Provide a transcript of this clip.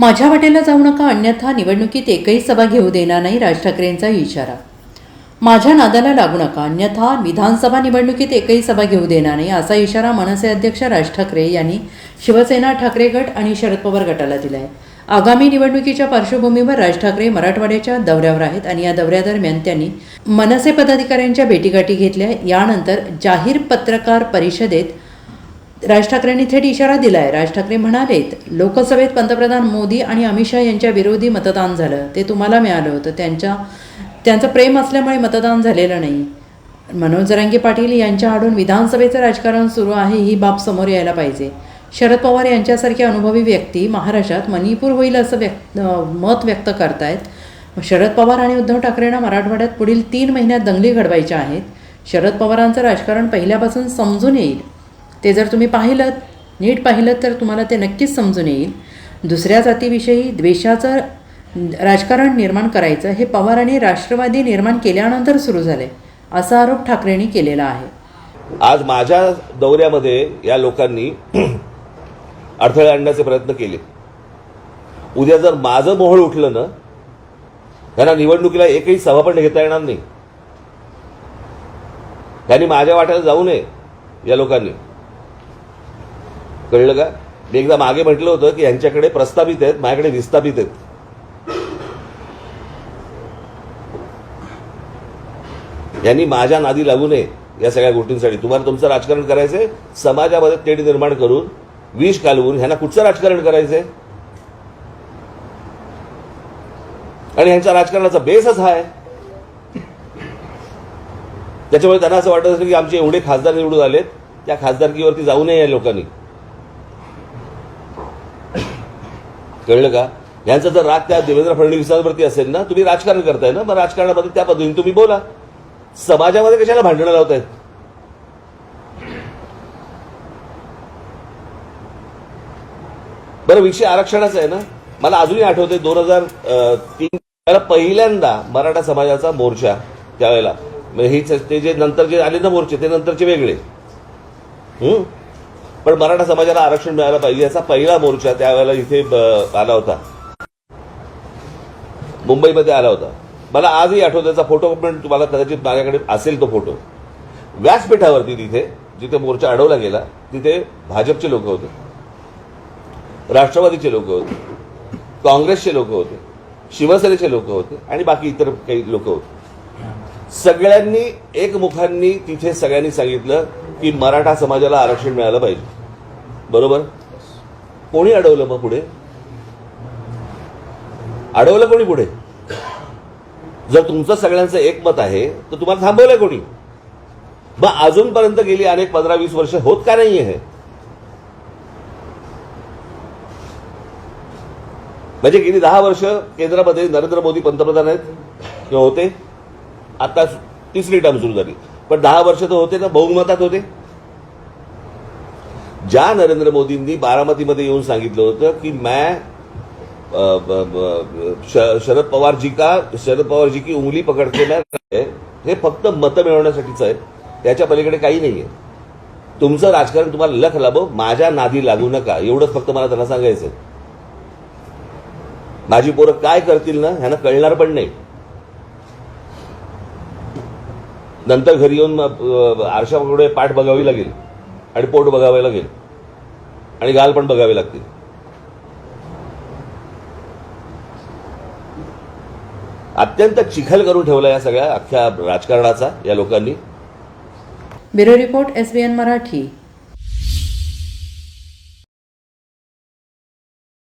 माझ्या वाटेला जाऊ नका अन्यथा निवडणुकीत एकही सभा घेऊ देणार नाही राज ठाकरेंचा इशारा. माझ्या नादाला लागू नका अन्यथा विधानसभा निवडणुकीत एकही सभा घेऊ देणार नाही असा इशारा मनसे अध्यक्ष राज ठाकरे यांनी शिवसेना ठाकरे गट आणि शरद पवार गटाला दिला आहे आगामी निवडणुकीच्या पार्श्वभूमीवर राज ठाकरे मराठवाड्याच्या दौऱ्यावर आहेत आणि या दौऱ्यादरम्यान त्यांनी मनसे पदाधिकाऱ्यांच्या भेटीगाठी घेतल्या. यानंतर जाहीर पत्रकार परिषदेत राज ठाकरेंनी थेट इशारा दिलाय. राज ठाकरे म्हणालेत लोकसभेत पंतप्रधान मोदी आणि अमित शहा यांच्या विरोधी मतदान झालं. ते तुम्हाला मिळालं होतं. त्यांच्या त्यांचं प्रेम असल्यामुळे मतदान झालेलं नाही. मनोज जरांगे पाटील यांच्या आडून विधानसभेचं राजकारण सुरू आहे ही बाब समोर यायला पाहिजे. शरद पवार यांच्यासारखे अनुभवी व्यक्ती महाराष्ट्रात मणिपूर होईल असं व्यक्त मत व्यक्त करतायत. शरद पवार आणि उद्धव ठाकरेंना मराठवाड्यात पुढील तीन महिन्यात दंगली घडवायच्या आहेत. शरद पवारांचं राजकारण पहिल्यापासून समजून येईल. ते जर तुम्ही पाहिलं नीट पाहिलं तर तुम्हाला ते नक्कीच समजून येईल. दुसऱ्या जातीविषयी द्वेषाचं राजकारण निर्माण करायचं हे पवारांनी राष्ट्रवादी निर्माण केल्यानंतर सुरू झाले असा आरोप ठाकरेंनी केलेला आहे. आज माझ्या दौऱ्यामध्ये या लोकांनी अडथळे आणण्याचे प्रयत्न केले. उद्या जर माझं मोहळ उठलं ना त्यांना निवडणुकीला एकही सभा पण घेता येणार नाही. त्यांनी माझ्या वाट्याला जाऊ नये या लोकांनी. कळलं का? मी एकदा मागे म्हटलं होतं की यांच्याकडे प्रस्तावित आहेत माझ्याकडे विस्थापित आहेत. यांनी माझ्या नादी लागू नये या सगळ्या गोष्टींसाठी. तुम्हाला तुमचं राजकारण करायचंय समाजामध्ये तेढ निर्माण करून विष घालवून ह्यांना कुठचं राजकारण करायचंय? आणि ह्यांच्या राजकारणाचा बेसच हा आहे. त्याच्यामुळे त्यांना असं वाटत असेल की आमचे एवढे खासदार निवडून आलेत त्या खासदारकीवरती जाऊ नये या लोकांनी. कळलं का? यांचा जर राग त्या देवेंद्र फडणवीसांवरती असेल ना तुम्ही राजकारण करताय ना मग राजकारणामध्ये त्या पद्धतीने तुम्ही बोला. समाजामध्ये कशाला भांडणं लावतायत? बरं विषय आरक्षणाचा आहे ना? मला अजूनही आठवते दोन हजार तीन पहिल्यांदा मराठा समाजाचा मोर्चा त्यावेळेला. हे ते जे नंतर जे आले ना मोर्चे ते नंतरचे वेगळे. पण मराठा समाजाला आरक्षण मिळालं पाहिजे याचा पहिला मोर्चा त्यावेळेला इथे आला होता. मुंबईमध्ये आला होता. मला आजही आठवतो त्याचा फोटो पण तुम्हाला कदाचित माझ्याकडे असेल तो फोटो. व्यासपीठावरती तिथे जिथे मोर्चा अडवला गेला तिथे भाजपचे लोक होते. राष्ट्रवादीचे लोक होते. काँग्रेसचे लोक होते. शिवसेनेचे लोक होते. आणि बाकी इतर काही लोक होते. सगळ्यांनी एकमुखांनी तिथे सगळ्यांनी सांगितलं की मराठा समाजाला आरक्षण मिळालं पाहिजे. बरोबर? कोणी अडवलं मग पुढे? अडवलं कोणी पुढे? जर तुमचं सगळ्यांचं एकमत आहे तर तुम्हाला थांबवलंय कोणी? मग अजूनपर्यंत गेली अनेक पंधरा वीस वर्ष होत का नाहीये हे? म्हणजे गेली दहा वर्ष केंद्रामध्ये नरेंद्र मोदी पंतप्रधान आहेत? किंवा होते? आता तिसरी टर्म सुरू झाली. पण दहा वर्ष तर होते ना बहुमतात होते. ज्या नरेंद्र मोदींनी बारामतीमध्ये येऊन सांगितलं होतं की मैं ब- ब- श- शरद पवार जी का शरद पवार जी की उंगली पकडते मैं हे फक्त मतं मिळवण्यासाठीच आहे. त्याच्या पलीकडे काही नाही आहे तुमचं राजकारण तुम्हाला लख लाभो माझ्या नादी लागू नका. एवढंच फक्त मला त्यांना सांगायचं माझी पोरं काय करतील ना ह्यांना कळणार पण नाही. नंतर घरी येऊन अ, आरशापुढे पाठ बघावी लागेल. आणि पोट बघावे लागेल. आणि गाल पण बघावे लागतील. अत्यंत चिखल करून ठेवला या सगळ्या अख्ख्या राजकारणाचा या लोकांनी. Bureau report S B N Marathi.